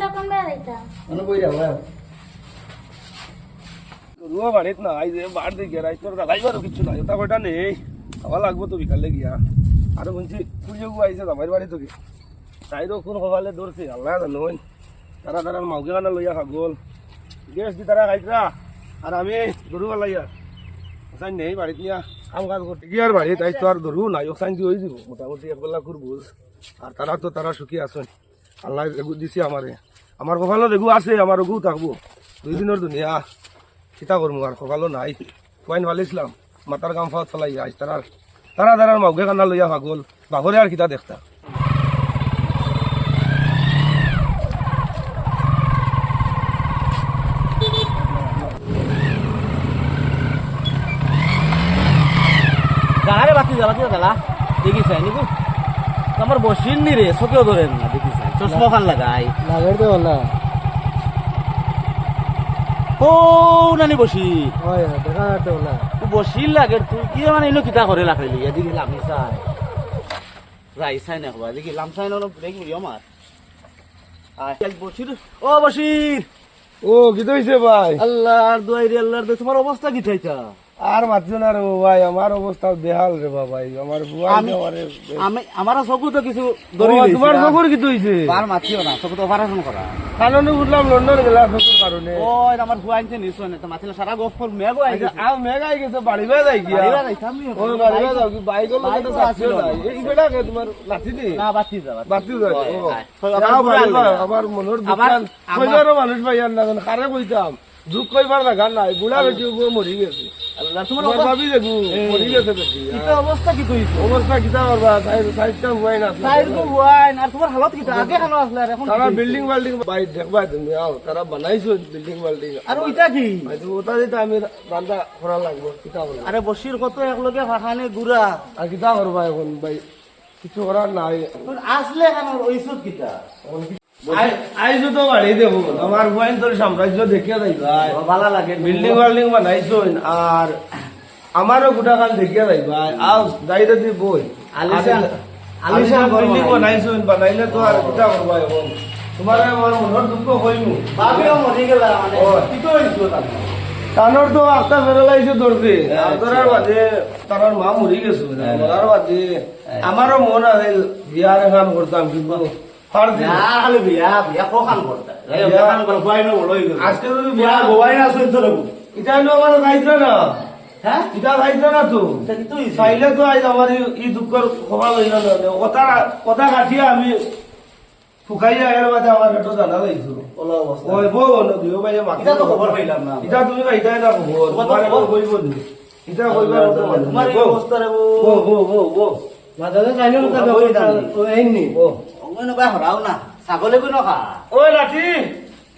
কোনটা কোন বেড়াইতা মানে বই যাব রুয়া বাড়িত না আই যে বার দিয়ে গেরাই তোর গালাইবারও কিছু নাই ওটা কয়টা নেই? খাওয়া লাগবো তো বিকালে গিয়া। আরও বলছি পুজো আইছে জামাইর বাড়ি তোকে তাইরও কোন সকালে দৌড়ছে আল্লাহ জানোই তারা তারা মাউকে কানা লইয়া খাগল গ্যাস দি তারা খাইতরা। আর আমি গরু বালাইয়া ওসাইন নেই বাড়িত নিয়া। কাম কাজ করতে গিয়ে আর বাড়িত আইতো আর ধরু নাই ওসাইন দিয়ে হয়ে দিব। মোটামুটি একবেলা করব আর তারা তো তারা সুখী আছেন। আল্লাহ দিছে আমারে। আমার কপালত রেগু আছে আমার এগু থাকব। দুই দিনের দুনিয়া চিতা করব আর সকালও নাই। ফুয়াইন ভালিছিলাম মাতার গাম ফাওয়াত ফেলাই আজ তারা তারা তারার মাউকে কান্না লইয়া ভাগল বাঘরে আর কিতা দেখতা গাড়ে বাতি জ্বালা দিয়ে জ্বালা দেখিস নিকু আমার বসিন নি রে ধরেন না দেখিস চশমা খান লাগাই লাগাই বলা ও নানি বসি। হয় দেখা বসিল লাগে তুই কি মানে ইনো কিতা করে লাগাইলি এদিকে লামি চাই। রাই চাই না হবা এদিকে লাম চাই না ব্রেক মিলি আমার বসির ও বসির ও কিতা হয়েছে ভাই। আল্লাহর দুয়াই রে আল্লাহর দুয়াই তোমার অবস্থা কি চাইছা আর মাতছো না রে ভাই আমার অবস্থা বেহাল রে ভাই আমার আমি- আমি আমার চকু তো কিছু ও, ধরি তোমার চকুর কি হয়েছে বার মাতিও না চকু তো অপারেশন করা কারণে উঠলাম লন্ডন গেলা চকুর কারণে ওই আমার হুয়া আনতে নিশ্চয় না তো মাতিলে সারা গপ ফল মেঘো আই আচ্ছা, আম মেঘাই গেছে বাড়িবে যাই গিয়া বাড়িবা যাইতাম নি। ওই বাড়িবে যাও কি বাইক হলো তো তো না না। এই বেটাকে তোমার লাঠি দি না বাতি যা বাতি। ও। তো যাও বুড়া লাগে। আমার মনের দোকান আমার- মানুষ ভাই আর না কারে কইতাম দুঃখ কইবার লাগা নাই বুড়া বেটি মরি গেছে আল্লাহ, তোমার তোমার ভাবি দেখু মরি গেছে বেটি অবস্থা কি কইছো? অবস্থা কিতা করবা সাইডটা হুয়াই না তাইর তো হুয়াই আর তোমার হালত কিতা? আগে কেন আসলে এখন তারা কি বিল্ডিং বাল্ডিং বাই দেখবা তুমি আও তারা বানাইছো বিল্ডিং বাল্ডিং। আর ওইটা কি? হয়তো ওটা দিতে আমি রান্না করা লাগবো কিতা আরে বসির কত একলগে ভাখানে গুড়া। আর কিতা করবা এখন ভাই? কিছু করার নাই। আসলে কেন ওইসব কিতা আইছো তো বাড়ি দেখো আমার হুয়াইন তোর সাম্রাজ্য দেখিয়া লাগে। বিল্ডিং বাল্ডিং বানাইছো আর আমারও গোটা কাল দেখিয়া যাই ভাই। আও যাইতে দি বই আলিশান বিল্ডিং বানাইছো বানাইলে তো আর কিতা করবা তোমার আমার মনের দুঃখ হইনু ভাবিও মরি গেলা মানে। ও। কি তো হইছো তাহলে? তো আস্তা ফেরালাইছে আর তোরার বাদে তারার মা মরি গেছে। মরার বাদে আমারও মন আছে বিয়ার এখান করতাম কিন্তু। না। এই না না। এটা না হ্যাঁ? না তো এটা তো তো এই- এই না আমি শুকাইয়া এর বাদে আমার এটা জানা অবস্থা। ওই বউ নদীও ভাই মাকে তো খবর পাইলাম না। এটা তুমি পাইতাই না খবর তোমার তো তোমার কইব নি এটা কইবার তোমার। এই বউ, অবস্থা রে বউ। বউ, বউ, বউ, বউ। মাঝে চাইলে ও, ওই দামি। এইনি বউ। অঙ্গনে বা হরাও না ছাগলে বই নখা। ওই লাঠি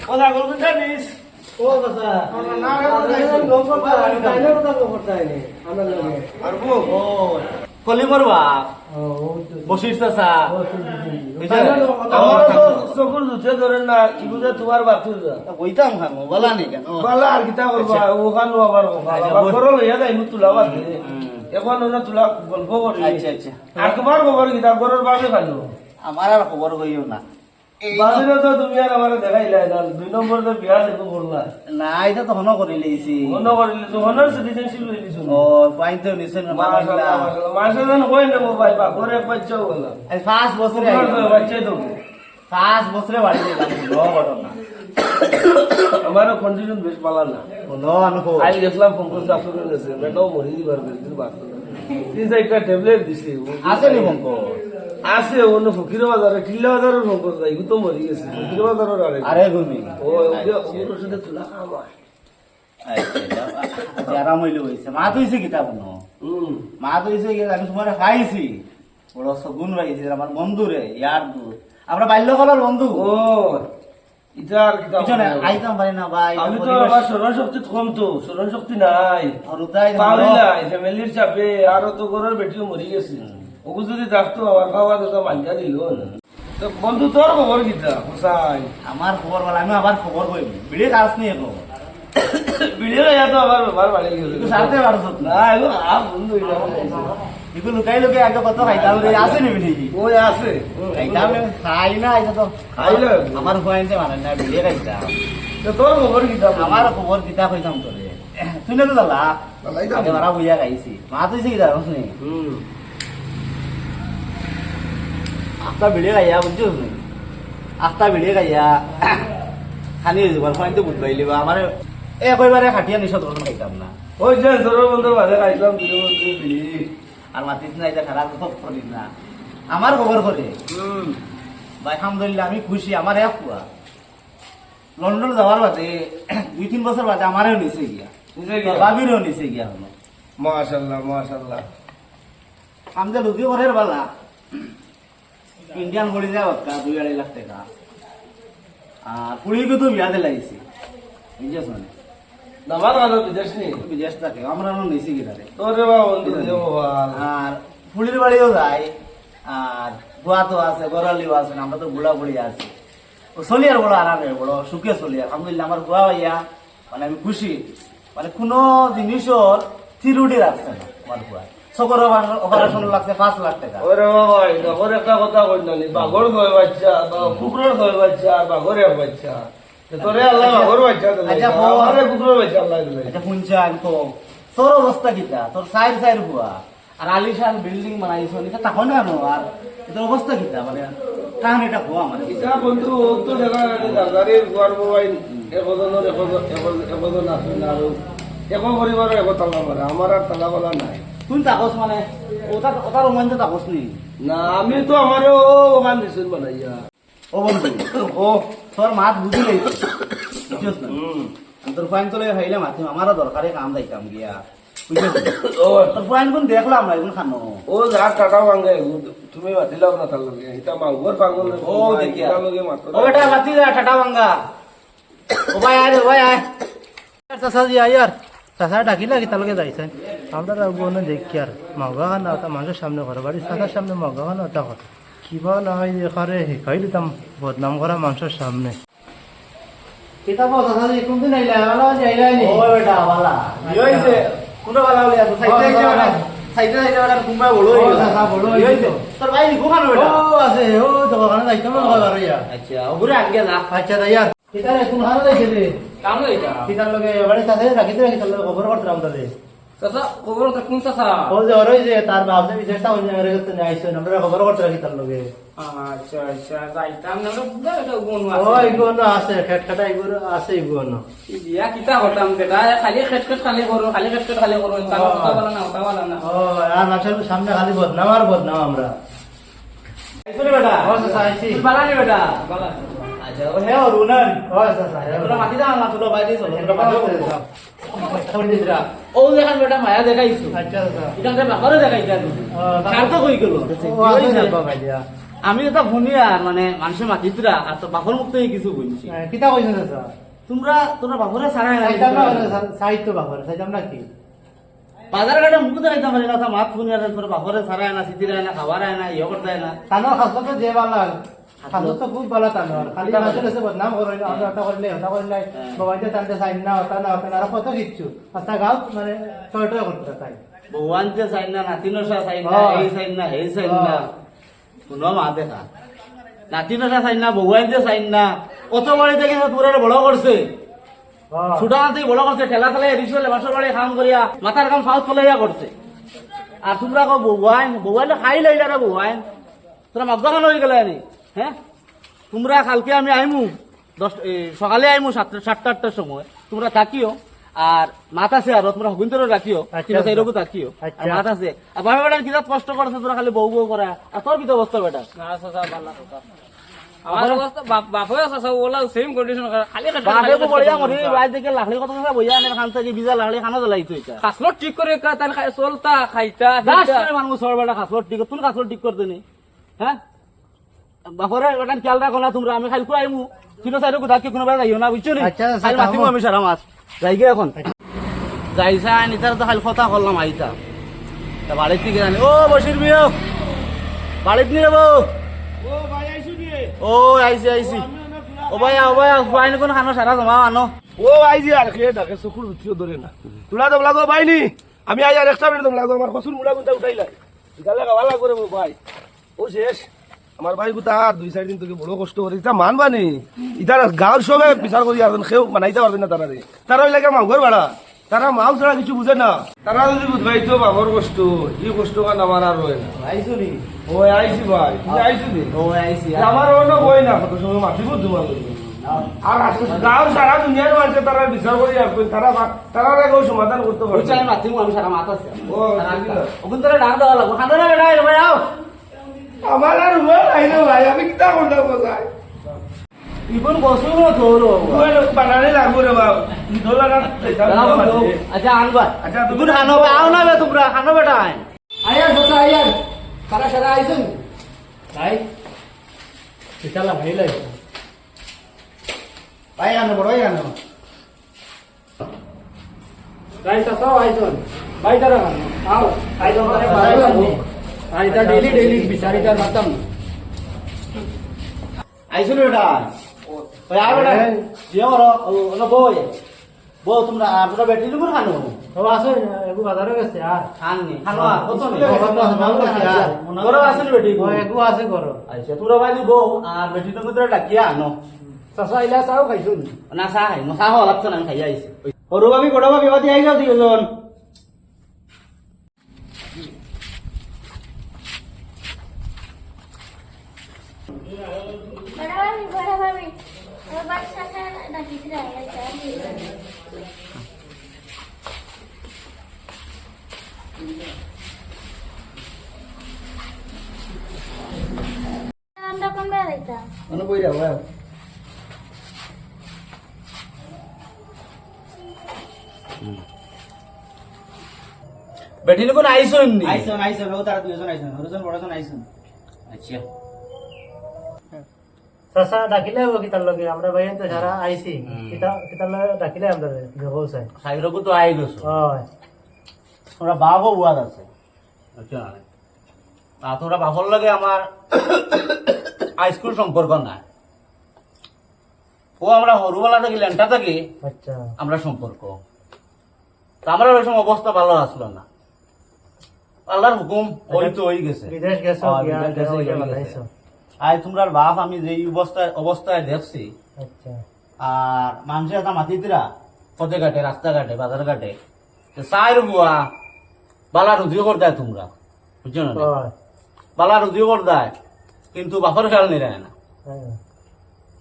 কথা কল কোনটা নিস ও কথা না, না, না, না, গম করতে চাইলে কথা আইনি আমার লাগে আর ও কলিমর বাপ ও চাচা চকুর দুধে ধরে না ইগুদে তোমার বাতুর কইতাম খান বলা নি কেন? বালা আর কিতা করবা ওখানো আবার আচ্ছা, আবার বল। করো লইয়া যাই তুলা বাদ এখন ওনা তুলা গল্প করি আচ্ছা আচ্ছা। আর তোমার খবর কিতা? ঘরের বাবে খালো আমার আর খবর কইও না। বাজিলে তো তুমি আর আমার দেখাইলা না দুই নম্বর তো বিয়া দেখো বললা। না এটা তো হন করে লইছি। মনে করিলে তো হনার সিটিজেনশিপ লই দিছো ও পাইতে নিছেন মাশাআল্লাহ মাশাআল্লাহ মাশাআল্লাহ কই না ভাই বা বছরে তো বছরে বাড়ি দিলাম নো। ঘটনা আমারও কন্ডিশন বেশ ভালো না। নো অনুভব। আই গেছিলাম ফোন কাছে বেটাও মরি দিবার বেশি বাঁচতো না তিন চারটা ট্যাবলেট দিছে আছে নি বঙ্ক আছে অন্য ফকির বাজারে টিল্লা ফোন করতে এগুলো তো মরি গেছে ফকির বাজারের আরে আরে ও ওগুলোর ওষুধে তুলা আরাম হইলে হইছে মা তো হইছে কিতাব ন। মা তো হইছে কি আমি তোমার খাইছি। বড় সগুন আমার বন্ধু রে ইয়ার দু আমরা বাল্যকালের বন্ধু। ও এটা আর কিতা পিছনে আইতাম পারি না ভাই আমি তো আমার স্মরণ শক্তি কম তো স্মরণ শক্তি নাই। হরুদাই পারি নাই ফ্যামিলির চাপে আরও তো ঘরের বেটিও মরি গেছে। ওগু যদি থাকতো আমার খাওয়া দাওয়া মাঞ্জা দিল। তো বন্ধু তোর খবর কিতা হোসাই আমার খবর বলা আমি আবার খবর কইব বিড়ি কাজ নিয়ে খবর ভিডিও তো আবার ব্যাপার বাড়ি তুই সাথে পারছ না এগো আ বন্ধু এগুলো লুকাই লুকাই আগে কত খাইতাম রে আছে নি মিলি ওই আছে। খাইতাম খাই না এটা তো। খাইলে? আমার হইতে মানে না বিলে খাইতাম। তো তোর খবর কি দাম আমার খবর কিতা কইতাম তোরে। তুই না তো দালা দালাই মারা বুইয়া খাইছি। মা তুই কি জানোস নি হুম। আস্তা বিলে খাইয়া বুঝছ আস্তা বিলে খাইয়া খানি যাবার ফাইন তো বুঝবাইলি বা আমার এ কইবারে খাটিয়া করতে খাইতাম না। ওই যে বন্ধুর মাঝে বিড়ি আর মাতিস না এটা খারাপ তো করিস না। আমার খবর করে ভাই আলহামদুলিল্লাহ আমি খুশি। আমার এক পুয়া লন্ডন যাওয়ার বাদে দুই তিন বছর বাদে আমারও নিচে গিয়া? বাবিরও নিচে গিয়া হলো। মাশাল্লাহ মাশাল্লাহ। আমাদের লুকি করে বালা। ইন্ডিয়ান বলি যায় বাক্কা দুই আড়াই লাখ টাকা। আর বুঝেছ না? নামার আলো বিদেশ নি? বিদেশ থাকে আমরা তোর বাবা বন্ধু আর ফুলির বাড়িও আর তো আছে গরালিও আছে আমরা তো আছি। ও চলি আর বড় আরামে বড় সুখে চলি আলহামদুলিল্লাহ আমার গোয়া ভাইয়া মানে আমি খুশি। মানে কোনো জিনিসর থিরুডি রাখছে না আমার গোয়া সকর অপারেশন লাগছে পাঁচ লাখ টাকা। ওরে বাবা বাঘর একটা কথা কই নানি বাঘর ছয় বাচ্চা বা কুকুরের ছয় বাচ্চা আর এক বাচ্চা তোরে আল্লাহ বাচ্চা আচ্ছা, বাবা। আমারে কুকুরের বাচ্চা আল্লাহ দিলে এটা শুনছান তো। তোর অবস্থা কিতা তোর সাইড সাইড হুয়া আর আলিশান বিল্ডিং বানাইছ এটা তখন আনো আর তোর অবস্থা কিতা মানে এটা হুয়া মানে ইটা বন্ধু তো দেখা গোয়ার আছে না আৰু একো পৰিবাৰৰ একো তালা মাৰে আমাৰ আৰু তালা বলা নাই। তুই তাকস মানে ওটার ওটার রোমাঞ্চ তাকস নি? না আমিতো আমারও ওখান দিছোঁ বানাইয়া। ও বন্ধু ও তোর মাত বুঝিলেই বুঝছিস না? তোর ফাইন তোলে হাইলে মাতিম আমারও দরকারে কাম যাইতাম গিয়া। ও। তোর ফাইন কোন দেখলাম না এখন খানো। ও যা টাটা ভাঙে তুমি মাতিলাও না তার লগে এটা মাংগর পাগল ও দেখিয়া। ও বেটা মাতি যা টাটা ভাঙ্গা ও ভাই আয় রে ভাই আয়। চাচাজি আয়ার চাচা ডাকিলা কি তালকে যাইছেন আমরা তো বোন দেখি আর মগা খানা ওটা মানুষের সামনে ঘর বাড়ি চাচার সামনে মগা খানা ওটা কথা কিবা না হয় এখানে শিকাই দিতাম বদনাম করা মানুষের সামনে। কিতাব চাচাজি কোনদিন আইলা ভালো যাইলাই নি? ও বেটা বালা কি হইছে কোন বালা বলে এত সাইডে যাওয়া সাইডে সাইডে কুম্বা বড় হই দাদা, বড়। হইছে তোর ভাই কোখানো বেটা। ও আছে। ও দোকানে যাইতাম না ঘর আচ্ছা ওগুরে আগে যা। আচ্ছা দাইয়ার কিতারে কোন হারা যাইছে রে কাম লইটা কিতার লগে বাড়ি চাচা রাখিতে রাখি তার লগে খবর করতাম তাহলে চাচা খবর তো কোন যে ওরই যে তার বাপ যে বিশেষটা আইছে আমরা খবর করতে রাখি তার লগে আচ্ছা আচ্ছা যাইতাম না তো বুঝা এটা আছে খেট খাটা ইগুন আছে ইগুন বিয়া কিতা করতাম বেটা খালি খেট খেট খালি করো খালি খেট খেট খালি করো কথা বলা না কথা বলা না ও আর মানুষের সামনে খালি বদনাম আর বদনাম আমরা আইছো রে বেটা ও বালা বেটা বলা ও দেখান বেটা মায়া দেখাইছো গেল আমি এটা শুনি আর মানে মানুষের মাতিতরা আর তো বাপর মুখ থেকে কিছু বলছি কিতা কইছেন তোমরা তোমরা বাপরে সাহিত্য সাইতাম না কি বাজার ঘাটে মুখ পারি না মাত শুনি আর তোর বাপরে ছাড়াই না সিটি না খাবার না ইয়ে করতে না তানোর খাসলো তো যে বালা খাসলো তো খুব বালা তানোর খালি বদনাম করে আমরা ওটা করলে ওটা করলে বাবাইতে তানতে সাইন না ওটা না ওটা না আর কত কিচ্ছু আচ্ছা গাও মানে টয় টয় করতে তাই ভগবান যে চাই না না। এই না এই না। শুনো মা দেখা না ভগবান যে না কত বাড়ি থেকে তোরা বড় করছে ছোটা থেকে বড় করছে ঠেলা ফেলে রিসলে বাসর বাড়ি কাম করিয়া মাথার কাম ফাউত ফলাইয়া করছে আর তোমরা কো বউয়াইন বউয়াইন খাই লইলা রে বউয়াইন তোরা মাগবা খান হয়ে গেলে হ্যাঁ? তোমরা কালকে আমি আইমু দশ এ, সকালে আইমু সাতটা সাতটা আটটার সময়। তোমরা থাকিও। আর মাত আছে আর তোমরা হগুন্তরও রাখিও আচ্ছা, এরকম থাকিও। আর আচ্ছা। মাত আছে। আর বাবা বেটার কিতাব কষ্ট করছে তোরা খালি বউ বউ করা আর তোর কিতাব অবস্থা বেটা না চাচা বালা কথা। আমার অবস্থা বাপ বাপে চাচা ওলা সেম কন্ডিশন খালি খেট বাপে তো বড়িয়া মরি রাত দেখে লাখলি কত কথা বইয়া আনে খান থেকে বিজা লাখলি খানো জ্বলাইতো এটা খাসলো ঠিক করে চলতা খাইতা মানুষ ঠিক তুই খাসলো ঠিক করতে হ্যাঁ বাপরে ওটা খেয়াল রাখো না তোমরা আমি খালি আইমু কিন্তু সাইড কোথা কি কোনো যাইও না বুঝছ নি? আচ্ছা, আচ্ছা, খালি মাতিমু আমি সারা মাছ। যাই গে এখন যাইছা নিতার তো খালি কথা করলাম আইতা তা বাড়ির থেকে জানি ও বসির বিয়ে। বাড়িত নিয়ে যাব ও আইসি আইসি ও ভাই ও ভাই ফাইন কোন খানো সারা জমা আনো। ও আইজি আর খেয়ে ডাকে চকুর উঠিও ধরে না। তোলা তো লাগো বাইনি আমি আই আর একটা বের লাগো আমার কসুর মুড়া গুন্তা উঠাইলাই বিকালে খাওয়া লাগবে রে ভাই। ও শেষ। আমার ভাই গুতা আর দুই চার দিন থেকে বড় কষ্ট করে ইতা মানবানি ইতার গাঁর সবে বিচার করি আর কেউ মানাইতে পারবে না তারা রে তারা ওই লাগে মাঘর ভাড়া। তারা মাও ছাড়া কিছু বুঝে না? তারা যদি বুঝবাই তো বাবর কষ্ট এই কষ্ট কান আমার আর রয়ে না আইছো নি? ও আইসি ভাই। তুমি আইসি নি? ও আইছি আমার অন্য বই না কত সময় মাফি করতে পারবে আর গাঁর সারা দুনিয়ার মানুষে তারা বিচার করি আর তারা তারা কেউ সমাধান করতে পারবে আমি মাতিমু আমি সারা মাথা ও, ওখান থেকে ডাক দেওয়া লাগবো খান্দা আও। আমার আর উমা নাই রে ভাই আমি কিতা করতে বোঝাই ইবন বসু না তোর বানানে লাগবো রে বাবা দোলা না আচ্ছা আনবা আচ্ছা, তুমি- খানো আও না বে তোমরা খানো বেটা আয়ার চাচা আয়ার সারা সারা আইছেন ভাই বিশালা ভাই লাগে ভাই আনো বড় আনো। ভাই চাচাও আইছেন ভাই তারা আও আইছেন মানে আইতা ডেইলি ডেইলি বিচারিতার মাতাম আইছো বেটা ওই আ বেটা জিও করো ওনো বই বউ তোমরা আপনারা বেটি লুকুর খানো ও আছে এগু বাজারে গেছে আর খান নি খানো কত নি আছে বেটি ও এগু আছে করো আচ্ছা তোরা ভাই দিব আর বেটি তো ভিতরে ডাকিয়া আনো চাচা আইলা চাও খাইছুন না চাহ খাই চাহ অলপ চোন আমি খাই আহিছো সৰু ভাবি বড় ভাবি বাতি আহি যাও দুজন বেড়াইতাম মানে বই যাও বেটি লোক আইছো নি। আইসন আইসন ও তারা দুজন আইসন বড়জন আইসন। আচ্ছা। চাচা ডাকিলে হব কিতার লগে আমরা ভাই তো সারা আইছি কিতার লগে ডাকিলে আমরা দেখো সাইরকু তো আই গেছো। হয়। তোমরা বাপও বুয়াদ আছে। আচ্ছা। তা তোমরা বাপর লাগে আমার হাইস্কুল সম্পর্ক ও আমরা হরুবেলা থেকে ল্যাংটা থাকি আচ্ছা। আমরা সম্পর্ক তা আমরা ওই সময় অবস্থা ভালো আসলো না। আল্লাহর হুকুম ওই তো ওই গেছে। বিদেশ গেছো আই তোমরার বাপ আমি যে অবস্থায় অবস্থায় দেখছি। আচ্ছা। আর মানুষের একটা মাতিতরা পথে ঘাটে রাস্তা ঘাটে বাজার ঘাটে। চাই বুয়া বালা রুজিও কর দেয় তোমরা। বুঝছ না বালা রুজিও কর দেয় কিন্তু বাপর খেয়াল নিরায় না।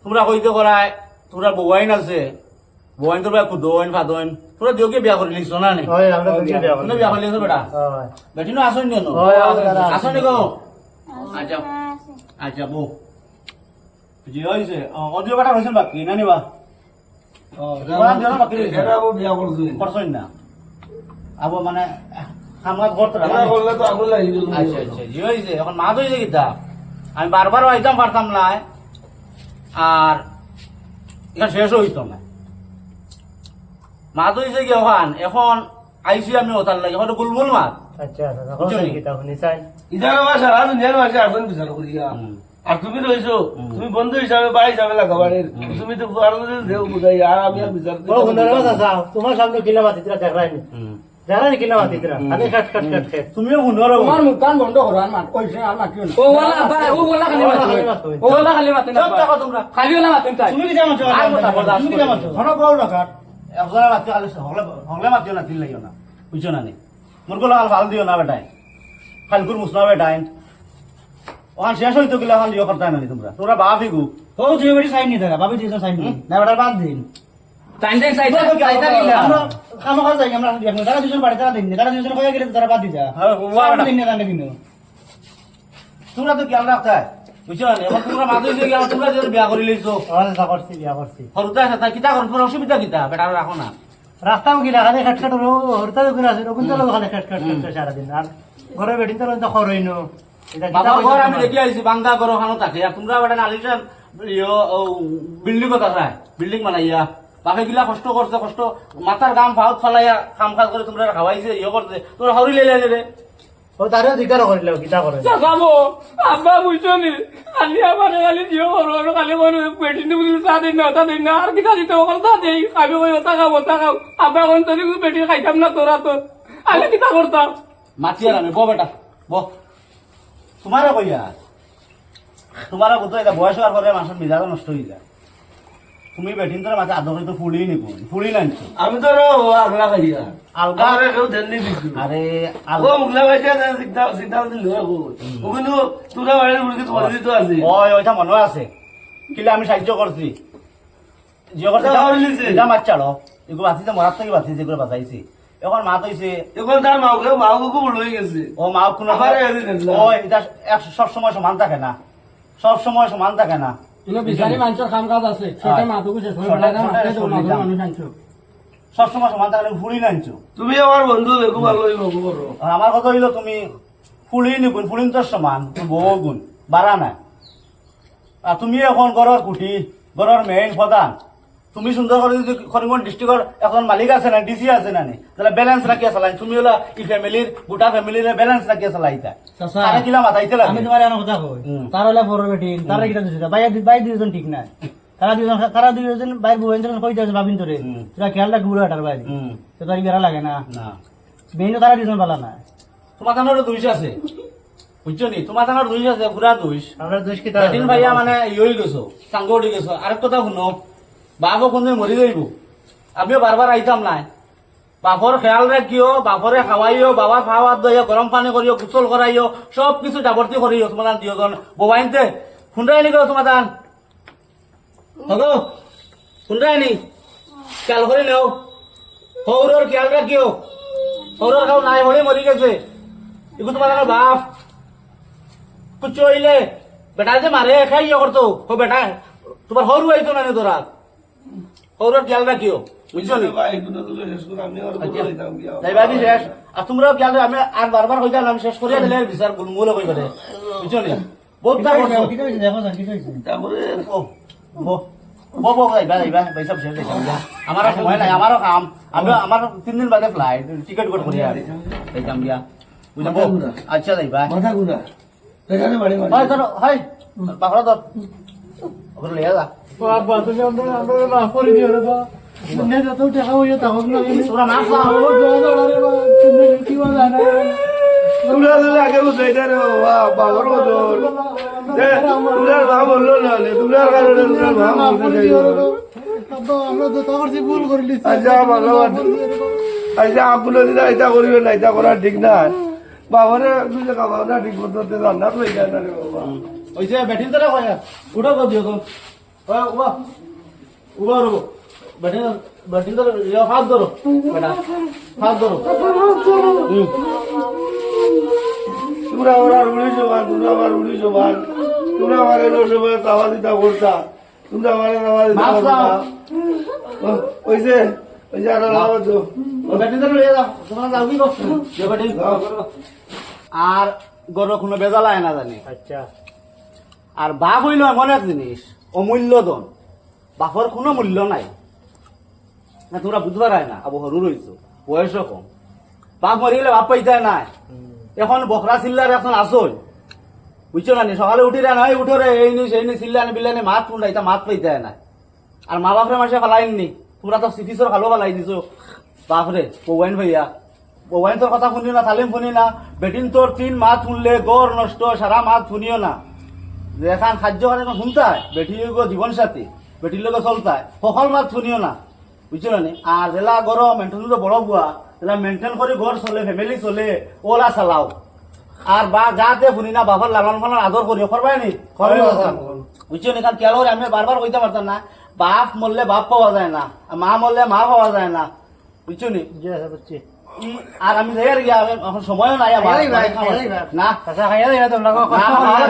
তোমরা কইতে করায় তোমরা বউয়াইন আছে বউয়াইন তোমরা খুদোইন ফাদোইন তোমরা দিওকে বিয়া করে লিখছো না নি? হয় বিয়া করে লিখছো বেটা? হয়। বেটি নো? আসন নি হয়, আসন নি আচ্ছা। আচ্ছা বউ। জি হইছে অডিও কাটা হইছে বাকি না নিবা? না? আবো মানে খামাত করতে তো আগুন লাগি গেল আচ্ছা আচ্ছা জি হইছে এখন মা হইছে কিতা আমি বারবার আইতাম পারতাম না। আর এটা শেষ হইতো না। মা হইছে কি এখন এখন আইসি আমি ওতার লাগে। এখন বুলবুল মাছ। আচ্ছা দাদা ইধার আমার সারা দুনিয়ার মাঝে আসন বিচার করিয়া আর তুমি রইছো তুমি বন্ধু হিসাবে বাই হিসাবে লাগাবাড়ির। তুমি তো আরও যদি দেও বুঝাই আর আমি আর বিচার তোমার সামনে কিলা দেখাইনি হুম। দেখাইনি কিলা মাতিতরা খালি কাট কাট কাট খেত তুমিও শুনো তোমার মুখ কান বন্ধ করো আর মাত কইছে আর মাতিও না? ও ওলা ভাই ও ওলা খালি মাতিও ও ওলা খালি মাতিও না চুপ তোমরা খালি ওলা মাতিও তাই তুমি কি জানো আর কথা তুমি কি জানো ঘন বড় রাখার একজনের মাতিও আলিস হগলে হগলে মাতিও না তিল লাগিও না। বুঝছ না নি? মোরগুলো আল ভালো দিও না বেটাই খালকুর মুসনা বেটাই ওখান শেষ হইতো গেলে এখন দিও করতে না নি তোমরা। তোমরা বাপি গু। ও তুই বেটি সাইন নি থাকা বাবি দুজন সাইন নি না বেটার বাদ দিন। টাইম টাইম সাইড সাইড আমরা খামা খাওয়া যাই আমরা তারা দুজন বাড়ি তারা দিন তারা দুজন কয়ে গেলে তারা বাদ দি হ্যাঁ, ও দিন না কানে দিন তোমরা তো খেয়াল রাখতে হয়। বুঝছ? না এখন তোমরা মাঝে যে গেলে তোমরা যে বিয়া করে লইছো। আমার যা করছি বিয়া করছি। হরুতা আছে তাই কিতা করো অসুবিধা কিতা? বেটা রাখো না। রাস্তাও গিলা খালি আছে সারাদিন। আর ঘরে বেটিন তো তো খরইনো এটা কিতা বাবার ঘর আমি দেখি আইছি বাঙ্গা ঘর ওখানে থাকে। তোমরা বেটা নালিশান ইয়ো বিল্ডিং কথা চাই বিল্ডিং বানাইয়া বাকি গিলা কষ্ট করছে কষ্ট। মাথার গাম ফাউত ফালাইয়া কাম কাজ করে তোমরা খাওয়াইছে ইয়ে করছে। তোমরা হরি লেলে রে? ও তারেও জিজ্ঞাসা করিল কিতা করে চাচাবো আব্বা বুঝছ নি? খালি আমার খালি দিও করো আর খালি কোনো পেটি নি বুঝলি তা দিন না তা দিন না আর কিতা দিতে ওখানে তা দেই। খাবি ওই ওটা খাব তা খাও আব্বা এখন তোর পেটি খাইতাম না তোরা তো আমি কিতা করতাম মাতি আর আমি বো বেটা বো তোমারে কইয়া তোমারে বুঝো এটা বয়স হওয়ার পরে মানুষের মেজাজ নষ্ট হয়ে যায়। তুমি বেটিন তোর মাঝে আদর তো ফুলি নিব ফুলি নানছো আমি তো আগলা খাইয়া আলগা? আমার কেউ দেননি বিক্রি আরে আলগা মুগলা ভাইটা সিদ্ধা সিদ্ধা দিল ও কিন্তু তোরা বাড়ির মুরগি তোমার দিতে আছে। ওই ওইটা মনে আছে। কিলে আমি সাহায্য করছি জিও করছি তা হইলি যে? মাছ চাড়ো এগুলো বাঁচিছে মরার থেকে বাঁচিছে এগুলো বাঁচাইছি এখন মা তৈছে এখন তার হয়ে গেছে। ও কোনো। ও এটা সব সময় সমান থাকে না। সব সময় সমান থাকে না। বিচারি মানুষের কাম কাজ আছে শেষ সব সময় সমান ফুলি নানছো তুমি আমার বন্ধু দেখো ভালো হইব করো? আর আমার কথা হইল তুমি ফুলি নিগুণ ফুলিন তোর সমান বহু গুণ বাড়া নাই। আর তুমি এখন ঘরের কুটি ঘরের মেইন প্রধান। তুমি সুন্দর করে যদি করিমগঞ্জ ডিস্ট্রিক্টর এখন মালিক আছে না ডিসি আছে না নি? তাহলে ব্যালেন্স রাখিয়া চালাই তুমি হলো ই ফ্যামিলির গোটা ফ্যামিলির ব্যালেন্স রাখিয়া চালাইতা আরে কিলা মাথাইতে লাগে। আমি তোমার এমন কথা কই তার হলে বড় বেটি তারা কিটা দিছে বাই বাই দুজন ঠিক না তারা দুজন তারা দুজন বাইর বউ কই যাচ্ছে ভাবিন তোরে তোরা খেয়াল রাখ আটার বাইরে হুম তো তার বেড়া লাগে না। না। মেইনও তারা দুজন বালা না তোমার জানার দুইশ আছে। বুঝছ নি? তোমার জানার দুইশ আছে পুরা দুইশ। আমরা দোষ কি দিন ভাইয়া মানে ইয়ে গেছো সাঙ্গ উঠে গেছো। আরেক কথা শুনো। বাপও কোনদিন মরি যাইব আমিও বারবার আইতাম নাই। বাপর খেয়াল রাখিও বাপরে খাওয়াইও বাবা খাওয়ার দইও গরম পানি করিও গোসল করাইও সব কিছু যাবর্তি করিও তোমার দিও জন ববাইনতে শুনরাই নি গো তোমার দান হগো শুনরাই নি খেয়াল করে নেও সৌরর খেয়াল রাখিও সৌরর খাও নাই হয়ে মরি গেছে। এগুলো তোমার বাপ। কুচো হইলে বেটা যে মারে খাই ইয়ে করতো বেটা তোমার সরু আইতো নে তোরা সৌরর খেয়াল রাখিও বুঝছ ভাই কোনো শেষ আমি আর তোমরাও খেয়াল আমি আর বারবার আমি শেষ করিয়া দিলে বিচার গুলমুল কই পারে বুঝছ নি? বহুত করছ। তারপরে আমার সময় নাই আমারও কাম। আমি আমার তিন দিন বাদে ফ্লাইট টিকিট কট করিয়া যাইতাম গিয়া। বুঝছ আচ্ছা যাইবা মাথা গুনা হয় হয়। পাখড়া ধর। ওগুলো লিয়ে যা বাবা তুমি আমরা আমরা মাফ করে দিও রে বা তুমি যত টাকা হইয়া তাহলে না তোরা খাও। ও জয় জয় রে বা তুমি কি বলা না দিলে আগে বুঝাইতে রে বাবা মা বলল না কারণে মা আমরা তো তো ভুল করে লিছি আচ্ছা ভালো আচ্ছা আপুলো দিদা এটা করিবে না এটা করা ঠিক না বাবারে বুঝে খাওয়া না ঠিক মতো রান্না তো এটা না রে বাবা ওইসে বেঠিন তোরা কয় উঠো কর দিও তো। ওই উবা উবা রবো। বেঠিন বেঠিন তোর হাত ধরো। হাত ধরো। তোমরা আমার উড়ি জবান তোমরা আমার উড়ি জবান। তোমরা আমার এলো সময় তাওয়া দিতা করতা তোমরা আমার তাওয়া দিতা করতা খাও। ওইসে ওই যে আরও লাভ তো ওই বেঠিন তোর লিয়ে যাও। তোমার যাও কি করছ? যে বেঠিন আর গরো কোনো বেজালা না জানি। আচ্ছা। আর বাপ হইল এমন এক জিনিস অমূল্য ধন বাপর কোনো মূল্য নাই। না, তোমরা বুঝতে পারায় না, আবু হরু রইছো বয়সও কম। বাপ মরিলে বাপ পাইতে নাই। এখন বকরা চিল্লার এখন আসল বুঝছ না নি? সকালে উঠি রে নয় উঠো রে এই নি সেই নি চিল্লানি, বিল্লানি, মাত শুন এটা মাত পাইতে নাই। আর মা বাপরে মাসে ফালাইননি তোমরা তো সিটিসর ভালো ফালাই দিছো। বাপরে পৌয়াইন ভাইয়া। পৌয়াইন তোর কথা শুনি না তালিম শুনি না বেটিন তোর তিন মাত শুনলে গড় নষ্ট সারা মাত শুনিও না। যে এখন খাদ্য খানে শুনতায় বেটির জীবন সাথী বেটির লোক চলতায় সকল মাত শুনিও না। বুঝছ নি? আর জেলা গরম মেনটেন বড় বুয়া জেলা মেনটেন করে ঘর চলে ফ্যামিলি চলে ওলা চালাও। আর বা যাতে শুনি না বাবার লালন পালন আদর করি করবাই নি? বুঝছ নি? কারণ কেন আমি বারবার কইতে পারতাম না। বাপ মরলে বাপ পাওয়া যায় না মা মরলে মা পাওয়া যায় না। বুঝছ নি? বুঝছি আর আমি যাই আর গিয়া এখন সময়ও নাই খাইয়াই ভাই। না চাচা খাইয়া দিবা তোমরা আমার।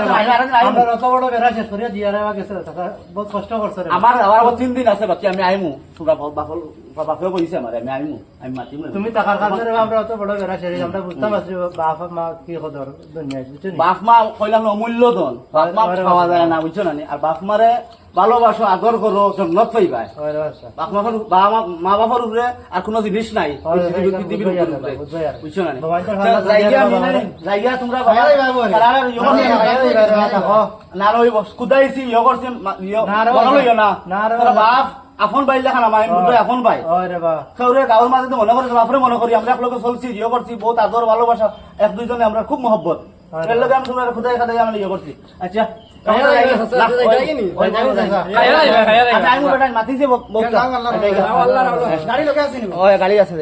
আমরা অত বড় বেড়া শেষ করিয়া দিয়া রে বা গেছে চাচা বহুত কষ্ট করছ আমার আমার আবার তিন দিন আছে বাকি আমি আইমু তোমরা বাপল বাপেও কইছে আমার আমি আইমু আমি মাতিম। তুমি টাকার কাছে আমরা অত বড় বেড়া শেষ আমরা বুঝতে পারছি বাপ মা কি কদর দুনিয়ায় বুঝছ বাপ মা কইলাম অমূল্য ধন। বাপ মা খাওয়া যায় না বুঝছ না? আর বাপ মারে ভালোবাসো আদর করো জন্নত। বাপ মার বাবা মা- বাবার উপরে আর কোনো জিনিস নাই। পৃথিবীর- উপরে। বুঝছ না জায়গা তোমরা রইব কুদাইছি ইয়ে করছি না। বাপ আপন বাইর লেখান আমার দুটোই আপন বাই। ওই রে বা। সেউরে গাঁৱৰ মাজতে মনে কৰি বাপৰে মনে কৰি আমরা একলগে চলছি ইয়ে করছি বহুত আদর ভালোবাসা এক দুইজনে আমরা খুব মহব্বত। এর লগে আমি তোমরা খুদাই খাদাই আমরা ইয়ে করছি আচ্ছা। আচ্ছা। গাড়ি আছে